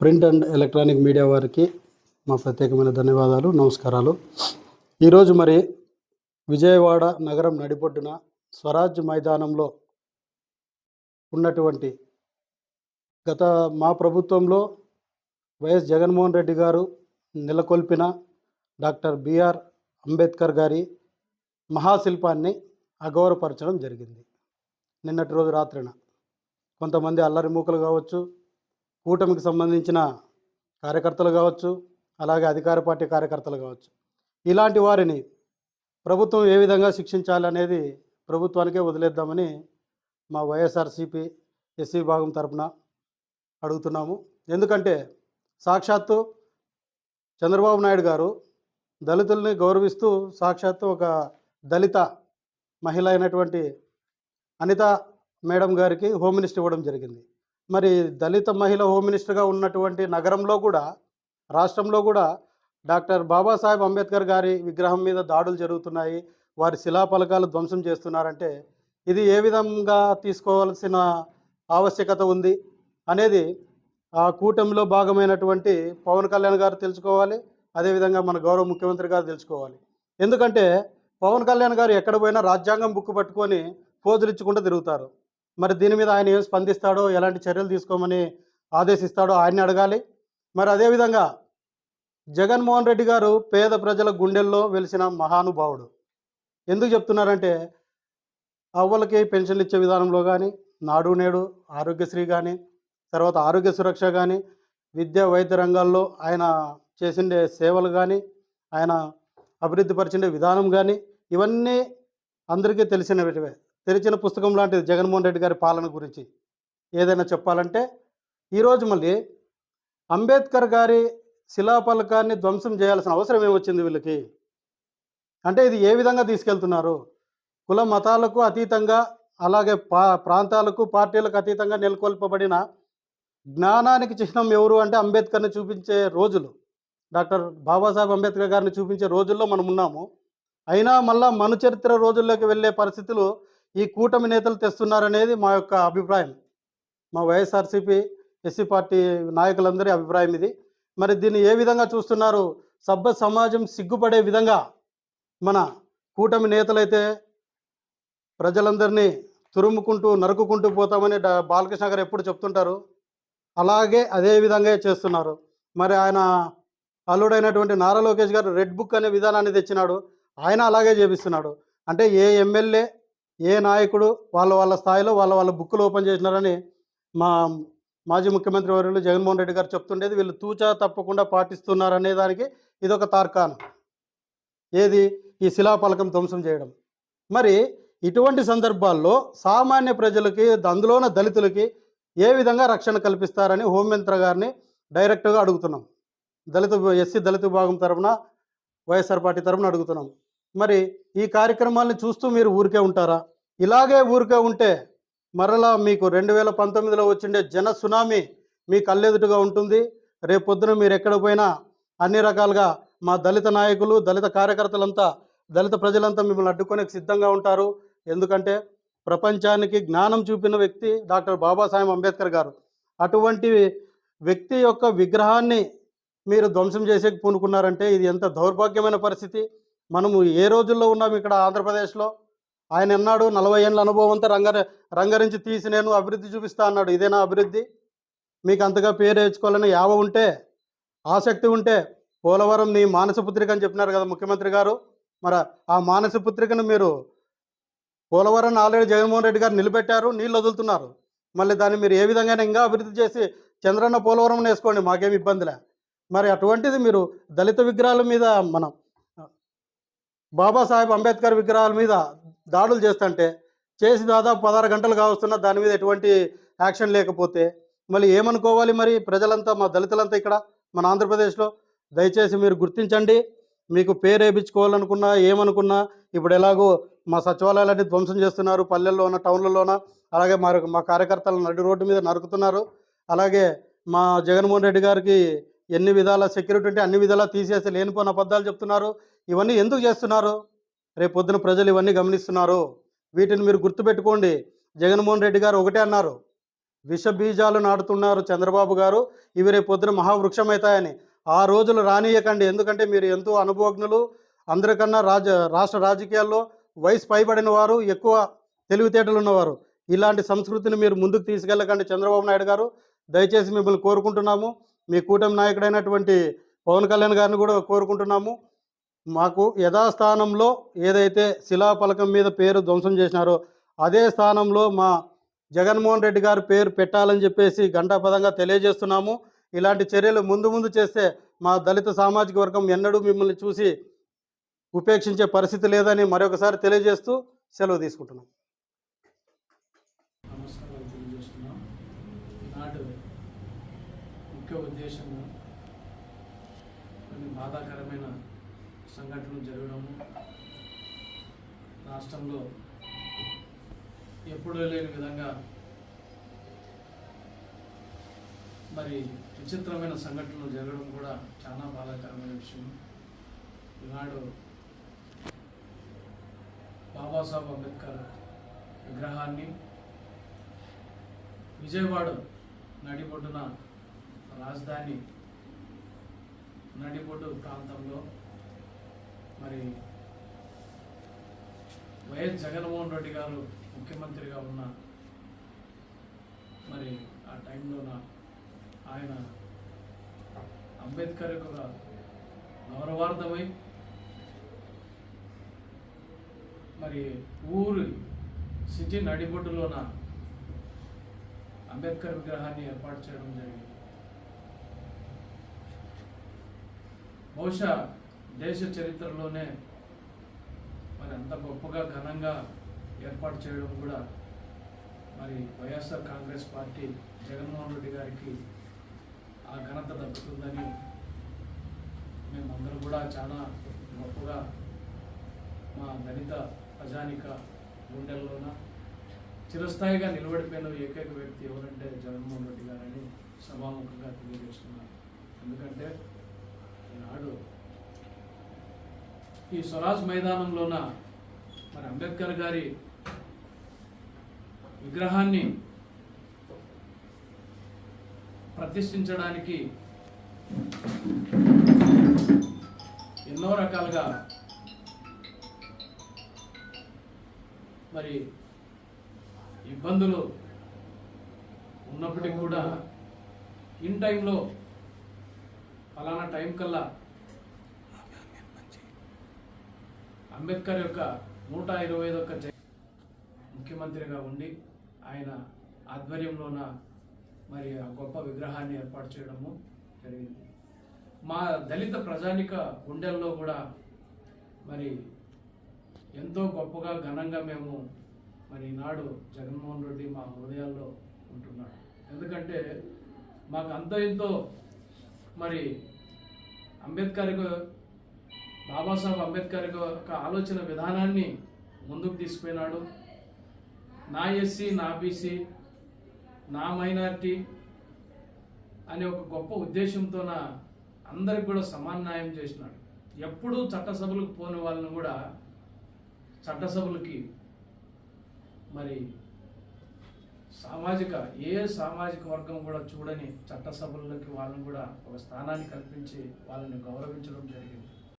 Print and electronic media వారికి మా ప్రత్యేకమైన ధన్యవాదాలు నమస్కారాలు. ఈరోజు మరి విజయవాడ నగరం నడిబొడ్డున స్వరాజ్ మైదానంలో ఉన్నటువంటి గత మా ప్రభుత్వంలో వైఎస్ జగన్మోహన్ రెడ్డి గారు నెలకొల్పిన డాక్టర్ బిఆర్ అంబేద్కర్ గారి మహాశిల్పాన్ని అగౌరవపరచడం జరిగింది. నిన్నటి రోజు రాత్రిన కొంతమంది అల్లరి మూకలు కావచ్చు కూటమికి సంబంధించిన కార్యకర్తలు కావచ్చు అలాగే అధికార పార్టీ కార్యకర్తలు కావచ్చు. ఇలాంటి వారిని ప్రభుత్వం ఏ విధంగా శిక్షించాలనేది ప్రభుత్వానికే వదిలేద్దామని మా వైఎస్ఆర్సీపీ ఎస్సీ భాగం తరపున అడుగుతున్నాము. ఎందుకంటే సాక్షాత్తు చంద్రబాబు నాయుడు గారు దళితుల్ని గౌరవిస్తూ సాక్షాత్తు ఒక దళిత మహిళ అయినటువంటి అనిత మేడం గారికి హోమ్ మినిస్టర్ ఇవ్వడం జరిగింది. మరి దళిత మహిళ హోమ్ మినిస్టర్గా ఉన్నటువంటి నగరంలో కూడా రాష్ట్రంలో కూడా డాక్టర్ బాబాసాహెబ్ అంబేద్కర్ గారి విగ్రహం మీద దాడులు జరుగుతున్నాయి. వారి శిలాఫలకాలు ధ్వంసం చేస్తున్నారంటే ఇది ఏ విధంగా తీసుకోవాల్సిన ఆవశ్యకత ఉంది అనేది ఆ కూటమిలో భాగమైనటువంటి పవన్ కళ్యాణ్ గారు తెలుసుకోవాలి అదేవిధంగా మన గౌరవ ముఖ్యమంత్రి గారు తెలుసుకోవాలి. ఎందుకంటే పవన్ కళ్యాణ్ గారు ఎక్కడ పోయినా రాజ్యాంగం బుక్ పట్టుకొని పోజులు ఇచ్చుకుంటూ తిరుగుతారు. మరి దీని మీద ఆయన ఏం స్పందిస్తాడో ఎలాంటి చర్యలు తీసుకోమని ఆదేశిస్తాడో ఆయన్ని అడగాలి. మరి అదేవిధంగా జగన్మోహన్ రెడ్డి గారు పేద ప్రజల గుండెల్లో వెలిసిన మహానుభావుడు. ఎందుకు చెప్తున్నారంటే అవ్వలకి పెన్షన్లు ఇచ్చే విధానంలో కానీ నాడు నేడు ఆరోగ్యశ్రీ కానీ తర్వాత ఆరోగ్య సురక్ష కానీ విద్యా వైద్య రంగాల్లో ఆయన చేసిండే సేవలు కానీ ఆయన అభివృద్ధి పరిచిండే విధానం కానీ ఇవన్నీ అందరికీ తెలిసినవిటివే. తెరిచిన పుస్తకం లాంటిది జగన్మోహన్ రెడ్డి గారి పాలన గురించి ఏదైనా చెప్పాలంటే ఈరోజు మళ్ళీ అంబేద్కర్ గారి శిలాఫలకాన్ని ధ్వంసం చేయాల్సిన అవసరం ఏమొచ్చింది వీళ్ళకి? అంటే ఇది ఏ విధంగా తీసుకెళ్తున్నారు? కుల మతాలకు అతీతంగా అలాగే పా ప్రాంతాలకు పార్టీలకు అతీతంగా నెలకొల్పబడిన జ్ఞానానికి చిహ్నం ఎవరు అంటే అంబేద్కర్ని చూపించే రోజులు. డాక్టర్ బాబాసాహెబ్ అంబేద్కర్ గారిని చూపించే రోజుల్లో మనం ఉన్నాము. అయినా మళ్ళా మను చరిత్ర రోజుల్లోకి వెళ్ళే పరిస్థితులు ఈ కూటమి నేతలు తెస్తున్నారనేది మా యొక్క అభిప్రాయం. మా వైఎస్ఆర్సీపీ ఎస్సీ పార్టీ నాయకులందరి అభిప్రాయం ఇది. మరి దీన్ని ఏ విధంగా చూస్తున్నారు? సభ్య సమాజం సిగ్గుపడే విధంగా మన కూటమి నేతలైతే ప్రజలందరినీ తురుముకుంటూ నరుకుకుంటూ పోతామని బాలకృష్ణ గారు ఎప్పుడు చెప్తుంటారు. అలాగే అదే విధంగా చేస్తున్నారు. మరి ఆయన అల్లుడైనటువంటి నారా లోకేష్ గారు రెడ్ బుక్ అనే విధానాన్ని తెచ్చినాడు. ఆయన అలాగే చేపిస్తున్నాడు. అంటే ఏ ఎమ్మెల్యే ఏ నాయకుడు వాళ్ళ వాళ్ళ స్థాయిలో వాళ్ళ వాళ్ళ బుక్కులు ఓపెన్ చేసినారని మా మాజీ ముఖ్యమంత్రి వర్యులు జగన్మోహన్ రెడ్డి గారు చెప్తుండేది. వీళ్ళు తూచా తప్పకుండా పాటిస్తున్నారు అనే దానికి ఇదొక తార్కాణం. ఏది? ఈ శిలాఫలకం ధ్వంసం చేయడం. మరి ఇటువంటి సందర్భాల్లో సామాన్య ప్రజలకి అందులోన దళితులకి ఏ విధంగా రక్షణ కల్పిస్తారని హోంమంత్రి గారిని డైరెక్ట్గా అడుగుతున్నాం. దళిత ఎస్సీ దళిత విభాగం తరపున వైఎస్ఆర్ పార్టీ తరపున అడుగుతున్నాం. మరి ఈ కార్యక్రమాలను చూస్తూ మీరు ఊరికే ఉంటారా? ఇలాగే ఊరికే ఉంటే మరలా మీకు రెండు వేల పంతొమ్మిదిలో వచ్చిండే జన సునామీ మీ కళ్ళెదుటగా ఉంటుంది. రేపు పొద్దున మీరు ఎక్కడ పోయినా అన్ని రకాలుగా మా దళిత నాయకులు దళిత కార్యకర్తలంతా దళిత ప్రజలంతా మిమ్మల్ని అడ్డుకునేకి సిద్ధంగా ఉంటారు. ఎందుకంటే ప్రపంచానికి జ్ఞానం చూపిన వ్యక్తి డాక్టర్ బాబాసాహెబ్ అంబేద్కర్ గారు. అటువంటి వ్యక్తి యొక్క విగ్రహాన్ని మీరు ధ్వంసం చేసే పూనుకున్నారంటే ఇది ఎంత దౌర్భాగ్యమైన పరిస్థితి. మనము ఏ రోజుల్లో ఉన్నాం ఇక్కడ ఆంధ్రప్రదేశ్లో? ఆయన అన్నాడు నలభై ఏళ్ళ అనుభవంతో రంగ రంగరించి తీసి నేను అభివృద్ధి చూపిస్తా అన్నాడు. ఇదేనా అభివృద్ధి. మీకు అంతగా పేరు వేసుకోవాలని యావ ఉంటే ఆసక్తి ఉంటే పోలవరం నీ మానసపుత్రిక అని చెప్పినారు కదా ముఖ్యమంత్రి గారు. మరి ఆ మానసపుత్రికను మీరు పోలవరం ఆల్రెడీ జగన్మోహన్ రెడ్డి గారు నిలబెట్టారు నీళ్ళు వదులుతున్నారు. మళ్ళీ దాన్ని మీరు ఏ విధంగా ఇంకా అభివృద్ధి చేసి చంద్రన్న పోలవరం వేసుకోండి మాకేమి ఇబ్బందిలే మరి అటువంటిది మీరు దళిత విగ్రహాల మీద మనం బాబాసాహెబ్ అంబేద్కర్ విగ్రహాల మీద దాడులు చేస్తుంటే చేసి దాదాపు పదహారు గంటలు కావస్తున్నా దాని మీద ఎటువంటి యాక్షన్ లేకపోతే మళ్ళీ ఏమనుకోవాలి మరి ప్రజలంతా మా దళితులంతా ఇక్కడ మన ఆంధ్రప్రదేశ్లో? దయచేసి మీరు గుర్తించండి. మీకు పేరు వేయించుకోవాలనుకున్నా ఏమనుకున్నా ఇప్పుడు ఎలాగో మా సచివాలయాలన్నీ ధ్వంసం చేస్తున్నారు పల్లెల్లోన టౌన్లలోన? అలాగే మా మా కార్యకర్తలను నడి రోడ్డు మీద నరుకుతున్నారు. అలాగే మా జగన్మోహన్ రెడ్డి గారికి ఎన్ని విధాల సెక్యూరిటీ ఉంటే అన్ని విధాలా తీసేసి లేనిపోయిన అబద్ధాలు చెప్తున్నారు. ఇవన్నీ ఎందుకు చేస్తున్నారు? రేపు పొద్దున ప్రజలు ఇవన్నీ గమనిస్తున్నారు. వీటిని మీరు గుర్తుపెట్టుకోండి. జగన్మోహన్ రెడ్డి గారు ఒకటే అన్నారు. విష బీజాలు నాటుతున్నారు చంద్రబాబు గారు. ఇవి రేపు పొద్దున మహావృక్షమవుతాయని ఆ రోజులు రానియకండి. ఎందుకంటే మీరు ఎంతో అనుభవజ్ఞులు. అందరికన్నా రాజ రాష్ట్ర రాజకీయాల్లో వయసు పైబడిన వారు ఎక్కువ తెలివితేటలు ఉన్నవారు. ఇలాంటి సంస్కృతిని మీరు ముందుకు తీసుకెళ్ళకండి చంద్రబాబు నాయుడు గారు. దయచేసి మిమ్మల్ని కోరుకుంటున్నాము. మీ కూటమి నాయకుడైనటువంటి పవన్ కళ్యాణ్ గారిని కూడా కోరుకుంటున్నాము. మాకు యథాస్థానంలో ఏదైతే శిలాఫలకం మీద పేరు ధ్వంసం చేసినారో అదే స్థానంలో మా జగన్మోహన్ రెడ్డి గారి పేరు పెట్టాలని చెప్పేసి ఘంటాపదంగా తెలియజేస్తున్నాము. ఇలాంటి చర్యలు ముందు ముందు చేస్తే మా దళిత సామాజిక వర్గం ఎన్నడూ మిమ్మల్ని చూసి ఉపేక్షించే పరిస్థితి లేదని మరొకసారి తెలియజేస్తూ సెలవు తీసుకుంటున్నాం. ముఖ్య కొన్ని బాధాకరమైన సంఘటనలు జరగడము. రాష్ట్రంలో ఎప్పుడూ లేని విధంగా మరి విచిత్రమైన సంఘటనలు జరగడం కూడా చాలా బాధాకరమైన విషయం. ఈనాడు బాబాసాహెబ్ అంబేద్కర్ విగ్రహాన్ని విజయవాడ నడిబొడ్డున రాజధాని నడిబొడ్డు ప్రాంతంలో మరి వైఎస్ జగన్మోహన్ రెడ్డి గారు ముఖ్యమంత్రిగా ఉన్న మరి ఆ టైంలోన ఆయన అంబేద్కర్ యొక్క గౌరవార్థమై మరి ఊరు సిటీ నడిబొడ్డులోన అంబేద్కర్ విగ్రహాన్ని ఏర్పాటు చేయడం జరిగింది. బహుశా దేశ చరిత్రలోనే మరి అంత గొప్పగా ఘనంగా ఏర్పాటు చేయడం కూడా మరి YSR Congress party Jaganmohan Reddy గారికి ఆ ఘనత దక్కుతుందని మేమందరం కూడా చాలా గొప్పగా మా దళిత ప్రజానిక గుండెల్లోన చిరస్థాయిగా నిలబడిపోయిన ఏకైక వ్యక్తి ఎవరంటే జగన్మోహన్ రెడ్డి గారని సభాముఖంగా తెలియజేస్తున్నారు ఎందుకంటే ఈనాడు ఈ స్వరాజ్ మైదానంలోన మరి అంబేద్కర్ గారి విగ్రహాన్ని ప్రతిష్ఠించడానికి ఎన్నో రకాలుగా మరి ఇబ్బందులు ఉన్నప్పటికీ కూడా ఇన్ టైంలో ఫలానా టైం కల్లా అంబేద్కర్ యొక్క నూట ఇరవై ఐదు ఒక్క ముఖ్యమంత్రిగా ఉండి ఆయన ఆధ్వర్యంలోన మరి ఆ గొప్ప విగ్రహాన్ని ఏర్పాటు చేయడము జరిగింది. మా దళిత ప్రజానిక గుండెల్లో కూడా మరి ఎంతో గొప్పగా ఘనంగా మేము మరి ఈనాడు జగన్మోహన్ రెడ్డి మా హృదయాల్లో ఉంటున్నాడు ఎందుకంటే మాకు అంత ఎంతో మరి అంబేద్కర్ బాబాసాహెబ్ అంబేద్కర్ యొక్క ఆలోచన విధానాన్ని ముందుకు తీసుకుపోయినాడు. నా ఎస్సీ నా బీసీ నా మైనార్టీ అనే ఒక గొప్ప ఉద్దేశంతోన అందరికి కూడా సమాన న్యాయం చేసినాడు. ఎప్పుడూ చట్టసభలకు పోని వాళ్ళని కూడా చట్టసభలకి మరి సామాజిక ఏ సామాజిక వర్గం కూడా చూడని చట్టసభల్లోకి వాళ్ళని కూడా ఒక స్థానాన్ని కల్పించి వాళ్ళని గౌరవించడం జరిగింది.